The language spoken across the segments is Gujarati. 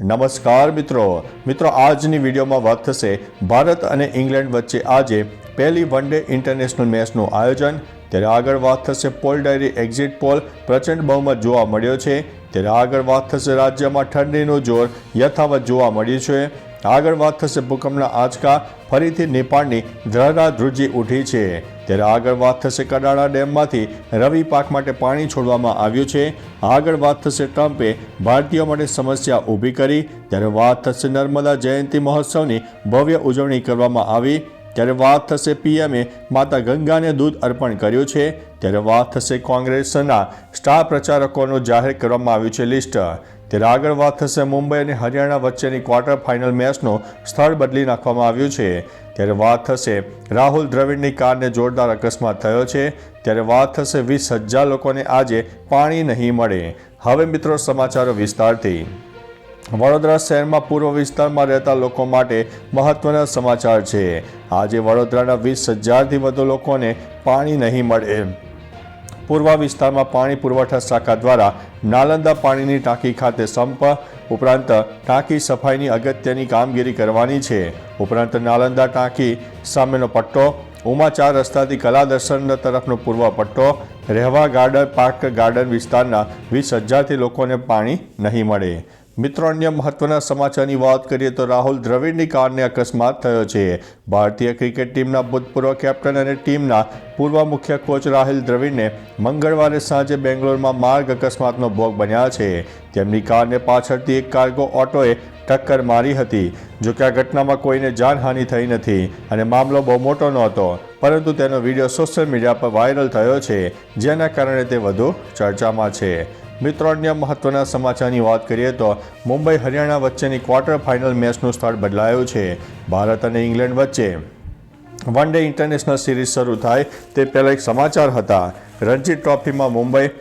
નમસ્કાર મિત્રો. મિત્રો, આજની વિડીયોમાં વાત થશે ભારત અને ઇંગ્લેન્ડ વચ્ચે આજે પહેલી વન ડે ઇન્ટરનેશનલ મેચનું આયોજન. ત્યારે આગળ વાત થશે પોલ ડાયરી એક્ઝિટ પોલ. પ્રચંડ બહુમત જોવા મળ્યો છે. ત્યારે આગળ વાત થશે રાજ્યમાં ઠંડીનું જોર યથાવત જોવા મળ્યું છે. આગળ વાત થશે ભૂકંપના આંચકા, ફરીથી નેપાળની ધ્રુજી ઉઠી છે. ત્યારે આગળ વાત થશે કડાળા ડેમમાંથી રવિ પાક માટે પાણી છોડવામાં આવ્યું છે. આગળ વાત થશે ટ્રમ્પે ભારતીયો માટે સમસ્યા ઊભી કરી. ત્યારે વાત થશે નર્મદા જયંતિ મહોત્સવની ભવ્ય ઉજવણી કરવામાં આવી. ત્યારે વાત થશે પીએમએ માતા ગંગાને દૂધ અર્પણ કર્યું છે, ત્યારે વાત થશે કોંગ્રેસના સ્ટાર પ્રચારકોનું જાહેર કરવામાં આવ્યું છે લિસ્ટ. ત્યારે આગળ વાત થશે મુંબઈ અને હરિયાણા વચ્ચેની ક્વાર્ટર ફાઇનલ મેચનું સ્થળ બદલી નાખવામાં આવ્યું છે. ત્યારે વાત થશે રાહુલ દ્રવિડની કારને જોરદાર અકસ્માત થયો છે. ત્યારે વાત થશે વીસ હજાર લોકોને આજે પાણી નહીં મળે. હવે મિત્રો સમાચારો વિસ્તારથી. વડોદરા શહેરમાં પૂર્વ વિસ્તારમાં રહેતા લોકો માટે મહત્વના સમાચાર છે. આજે વડોદરાના વીસ હજારથી વધુ લોકોને પાણી નહીં મળે. પૂર્વ વિસ્તારમાં પાણી પુરવઠા શાખા દ્વારા નાલંદા પાણીની ટાંકી ખાતે સંપ ઉપરાંત ટાંકી સફાઈની અગત્યની કામગીરી કરવાની છે. ઉપરાંત નાલંદા ટાંકી સામેનો પટ્ટો ઉમાચાર રસ્તાથી કલા દર્શન તરફનો પૂર્વ પટ્ટો, રહેવા ગાર્ડન, પાર્ક ગાર્ડન વિસ્તારના વીસ હજારથી લોકોને પાણી નહીં મળે. મિત્રો, અન્ય મહત્વના સમાચારની વાત કરીએ તો રાહુલ દ્રવિડની કારને અકસ્માત થયો છે. ભારતીય ક્રિકેટ ટીમના ભૂતપૂર્વ કેપ્ટન અને ટીમના પૂર્વ મુખ્ય કોચ રાહુલ દ્રવિડને મંગળવારે સાંજે બેંગ્લોરમાં માર્ગ અકસ્માતનો ભોગ બન્યા છે. તેમની કારને પાછળથી એક કાર્ગો ઓટોએ ટક્કર મારી હતી, જો કે આ ઘટનામાં કોઈને જાનહાનિ થઈ નથી અને મામલો બહુ મોટો નહોતો, પરંતુ તેનો વીડિયો સોશિયલ મીડિયા પર વાયરલ થયો છે, જેના કારણે તે વધુ ચર્ચામાં છે. મિત્રો, અન્ય મહત્વના સમાચારની વાત કરીએ તો મુંબઈ, હરિયાણા વચ્ચેની ક્વાર્ટર ફાઇનલ મેચનું સ્થળ બદલાયું છે. ભારત અને ઇંગ્લેન્ડ વચ્ચે વન ડે ઇન્ટરનેશનલ સિરીઝ શરૂ થાય તે પહેલાં એક સમાચાર હતા. રણજી ટ્રોફીમાં મુંબઈ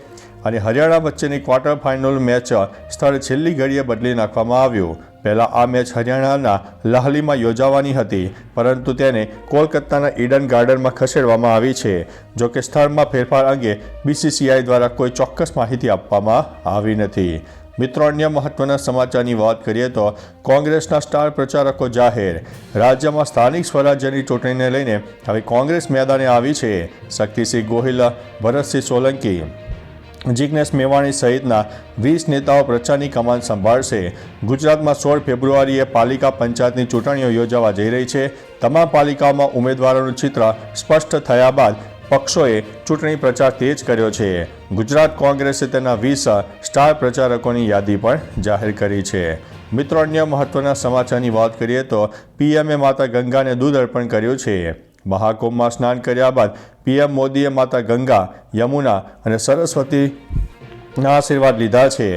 અને હરિયાણા વચ્ચેની ક્વાર્ટર ફાઇનલ મેચ સ્થળ છેલ્લી ઘડીએ બદલી નાખવામાં આવ્યું. પહેલાં આ મેચ હરિયાણાના લાહલીમાં યોજાવાની હતી, પરંતુ તેને કોલકાતાના ઈડન ગાર્ડનમાં ખસેડવામાં આવી છે. જો કે સ્થળમાં ફેરફાર અંગે બીસીસીઆઈ દ્વારા કોઈ ચોક્કસ માહિતી આપવામાં આવી નથી. મિત્રો, અન્ય મહત્વના સમાચારની વાત કરીએ તો કોંગ્રેસના સ્ટાર પ્રચારકો જાહેર. રાજ્યમાં સ્થાનિક સ્વરાજ્યની ચૂંટણીને લઈને હવે કોંગ્રેસ મેદાને આવી છે. શક્તિસિંહ ગોહિલ, ભરતસિંહ સોલંકી જિજ્ઞેશ મેવાણી સહિતના વીસ નેતાઓ પ્રચારની કમાન સંભાળશે. ગુજરાતમાં સોળ ફેબ્રુઆરીએ પાલિકા પંચાયતની ચૂંટણીઓ યોજાવા જઈ રહી છે. તમામ પાલિકાઓમાં ઉમેદવારોનું ચિત્ર સ્પષ્ટ થયા બાદ પક્ષોએ ચૂંટણી પ્રચાર તેજ કર્યો છે. ગુજરાત કોંગ્રેસે તેના વીસ સ્ટાર પ્રચારકોની યાદી પણ જાહેર કરી છે. મિત્રો, અન્ય મહત્વના સમાચારની વાત કરીએ તો પીએમએ માતા ગંગાને દૂધ અર્પણ કર્યું છે. મહાકુંભમાં સ્નાન કર્યા બાદ પીએમ મોદીએ માતા ગંગા, યમુના અને સરસ્વતીના આશીર્વાદ લીધા છે.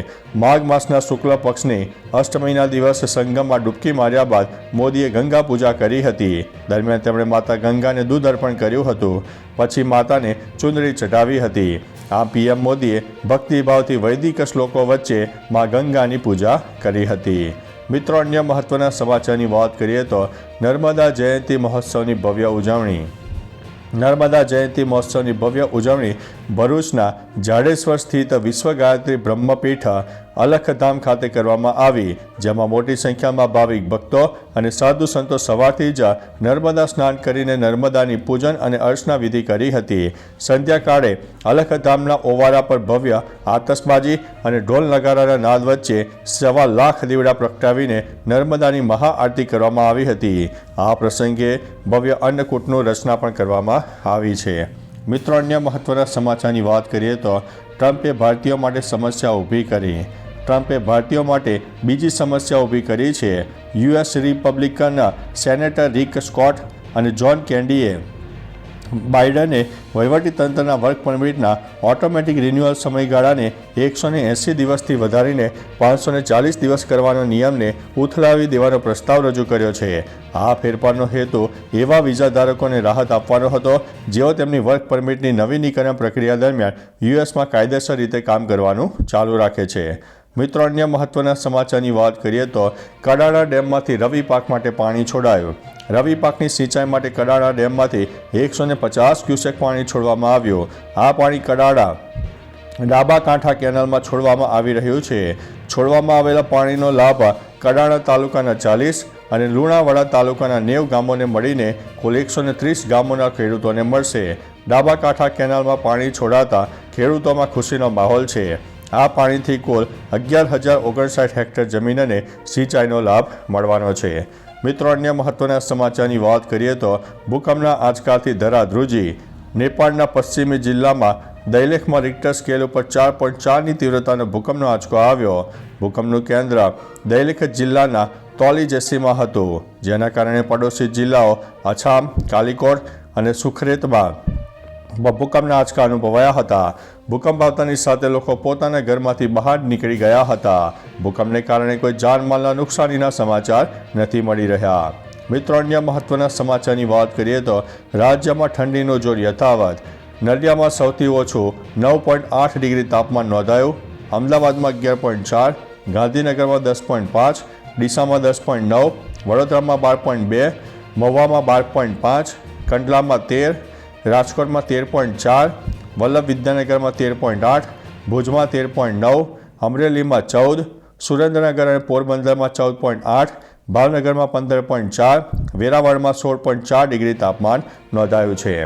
માઘ માસના શુક્લ પક્ષની અષ્ટમીના દિવસે સંગમમાં ડૂબકી માર્યા બાદ મોદીએ ગંગા પૂજા કરી હતી. દરમિયાન તેમણે માતા ગંગાને દૂધ અર્પણ કર્યું હતું. પછી માતાને ચુંદડી ચઢાવી હતી. આ પીએમ મોદીએ ભક્તિભાવથી વૈદિક શ્લોકો વચ્ચે મા ગંગાની પૂજા કરી હતી. મિત્રો, અન્ય મહત્વના સમાચારની વાત કરીએ તો નર્મદા જયંતિ મહોત્સવની ભવ્ય ઉજવણી. નર્મદા જયંતિ મહોત્સવની ભવ્ય ઉજવણી ભરૂચના જાડેશ્વર સ્થિત વિશ્વ ગાયત્રી બ્રહ્મપીઠ અલખધામ ખાતે કરવામાં આવી, જેમાં મોટી સંખ્યામાં ભાવિક ભક્તો અને સાધુ સંતો સવારથી જ નર્મદા સ્નાન કરીને નર્મદાની પૂજન અને અર્ચના વિધિ કરી હતી. સંધ્યાકાળે અલખધામના ઓવારા પર ભવ્ય આતશબાજી અને ઢોલ નગારાના નાદ વચ્ચે સવા લાખ દીવડા પ્રગટાવીને નર્મદાની મહાઆરતી કરવામાં આવી હતી. આ પ્રસંગે ભવ્ય અન્નકૂટનું રચના પણ કરવામાં આવી છે. મિત્રો, અન્ય મહત્વના સમાચારની વાત કરીએ તો ટ્રમ્પે ભારતીયો માટે સમસ્યા ઊભી કરી. ટ્રમ્પે ભારતીયો માટે બીજી સમસ્યા ઊભી કરી છે. US Republican senator Rick Scott અને જ્હોન કેન્ડીએ બાઇડને વહીવટીતંત્રના વર્ક પરમિટના ઓટોમેટિક રિન્યુઅલ સમયગાળાને એકસો ને એંસી દિવસથી વધારીને પાંચસો ને ચાલીસ દિવસ કરવાના નિયમને ઉથલાવી દેવાનો પ્રસ્તાવ રજૂ કર્યો છે. આ ફેરફારનો હેતુ એવા વિઝા ધારકોને રાહત આપવાનો હતો, જેઓ તેમની વર્ક પરમિટની નવીનીકરણ પ્રક્રિયા દરમિયાન યુએસમાં કાયદેસર રીતે કામ કરવાનું ચાલુ રાખે છે. મિત્રો, અન્ય મહત્વના સમાચારની વાત કરીએ તો કડાણા ડેમમાંથી રવિ પાક માટે પાણી છોડાયું. રવિ પાકની સિંચાઈ માટે કડાળા ડેમમાંથી એકસો ને પચાસ ક્યુસેક પાણી છોડવામાં આવ્યું. આ પાણી કડાળા ડાબા કાંઠા કેનાલમાં છોડવામાં આવી રહ્યું છે. છોડવામાં આવેલા પાણીનો લાભ કડાણા તાલુકાના ચાલીસ અને લુણાવાડા તાલુકાના નેવ ગામોને મળીને કુલ એકસો ત્રીસ ગામોના ખેડૂતોને મળશે. ડાબા કાંઠા કેનાલમાં પાણી છોડાતા ખેડૂતોમાં ખુશીનો માહોલ છે. આ પાણીથી કુલ અગિયાર હજાર ઓગણસાઠ હેક્ટર જમીનને સિંચાઈનો લાભ મળવાનો છે. મિત્રો, અન્ય મહત્વના સમાચારની વાત કરીએ તો ભૂકંપના આંચકાથી ધરાધ્રુજી નેપાળના પશ્ચિમી જિલ્લામાં દૈલેખમાં રિક્ટર સ્કેલ ઉપર ચાર પોઈન્ટ ચારની તીવ્રતાનો ભૂકંપનો આંચકો આવ્યો. ભૂકંપનું કેન્દ્ર દૈલેખ જિલ્લાના તોલી જેસીમાં હતું. જેના કારણે પડોશી જિલ્લાઓ અછામ, કાલિકોટ અને સુખરેતમાં ભૂકંપના આંચકા અનુભવાયા હતા. ભૂકંપ આવતાની સાથે લોકો પોતાના ઘરમાંથી બહાર નીકળી ગયા હતા. ભૂકંપને કારણે કોઈ જાનમાલના નુકસાનીના સમાચાર નથી મળી રહ્યા. મિત્રો, અન્ય મહત્વના સમાચારની વાત કરીએ તો રાજ્યમાં ઠંડીનો જોર યથાવત. નલિયામાં સૌથી ઓછું નવ પોઈન્ટ આઠ ડિગ્રી તાપમાન નોંધાયું. અમદાવાદમાં અગિયાર પોઈન્ટ ચાર, ગાંધીનગરમાં દસ પોઈન્ટ પાંચ, ડીસામાં દસ પોઈન્ટ નવ, વડોદરામાં બાર પોઈન્ટ બે, મહુવામાં બાર પોઈન્ટ પાંચ, કંડલામાં તેર રાજકોટમાં તેર પોઈન્ટ ચાર વલ્લભ વિદ્યાનગરમાં તેર પોઈન્ટ આઠ, ભુજમાં તેર પોઈન્ટ નવ, અમરેલીમાં ચૌદ, સુરેન્દ્રનગર અને પોરબંદરમાં ચૌદ પોઈન્ટ આઠ, ભાવનગરમાં પંદર પોઈન્ટ ચાર, વેરાવળમાં સોળ પોઈન્ટ ચાર ડિગ્રી તાપમાન નોંધાયું છે.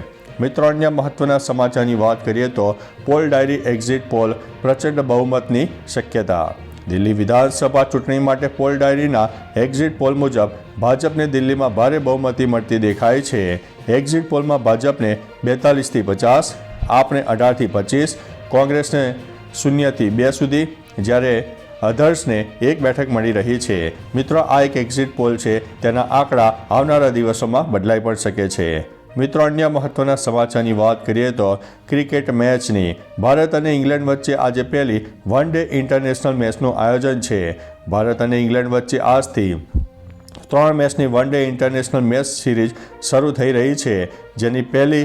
મિત્રો, અન્ય મહત્વના સમાચારની વાત કરીએ તો પોલ ડાયરી એક્ઝિટ પોલ પ્રચંડ બહુમતની શક્યતા. દિલ્હી વિધાનસભા ચૂંટણી માટે પોલ ડાયરીના એક્ઝિટ પોલ મુજબ ભાજપને દિલ્હીમાં ભારે બહુમતી મળતી દેખાય છે. એક્ઝિટ પોલમાં ભાજપને બેતાલીસથી પચાસ, આપને અઢારથી પચીસ, કોંગ્રેસને શૂન્યથી બે સુધી, જ્યારે અધર્સને એક બેઠક મળી રહી છે. મિત્રો, આ એક એક્ઝિટ પોલ છે. તેના આંકડા આવનારા દિવસોમાં બદલાઈ પણ શકે છે. મિત્રો, અન્ય મહત્વના સમાચારની વાત કરીએ તો ક્રિકેટ મેચની ભારત અને ઇંગ્લેન્ડ વચ્ચે આજે પહેલી વન ડે ઇન્ટરનેશનલ મેચનું આયોજન છે. ભારત અને ઇંગ્લેન્ડ વચ્ચે આજથી ત્રણ મેચની one day international match series શરૂ થઈ રહી છે. જેની પહેલી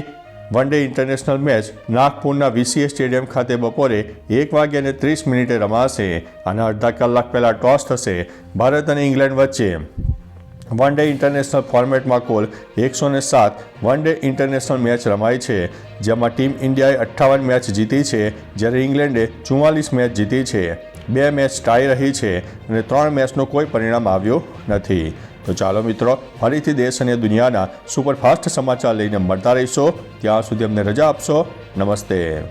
વન ડે ઇન્ટરનેશનલ મેચ નાગપુરના વીસીએ સ્ટેડિયમ ખાતે બપોરે એક વાગ્યાને ત્રીસ મિનિટે રમાશે. અને અડધા કલાક પહેલાં ટોસ થશે. ભારત અને ઇંગ્લેન્ડ વચ્ચે વન ડે ઇન્ટરનેશનલ ફોર્મેટમાં કુલ એકસો ને સાત વન ડે ઇન્ટરનેશનલ મેચ રમાઈ છે, જેમાં ટીમ ઇન્ડિયાએ અઠ્ઠાવન મેચ જીતી છે, જ્યારે ઇંગ્લેન્ડે ચુમ્માલીસ મેચ જીતી છે. બે મેચ ટાઈ રહી છે અને ત્રણ મેચનું કોઈ પરિણામ આવ્યું નથી. તો ચાલો મિત્રો, ફરીથી દેશ અને દુનિયાના સુપરફાસ્ટ સમાચાર લઈને મળતા રહીશો. ત્યાં સુધી અમને રજા આપશો. નમસ્તે.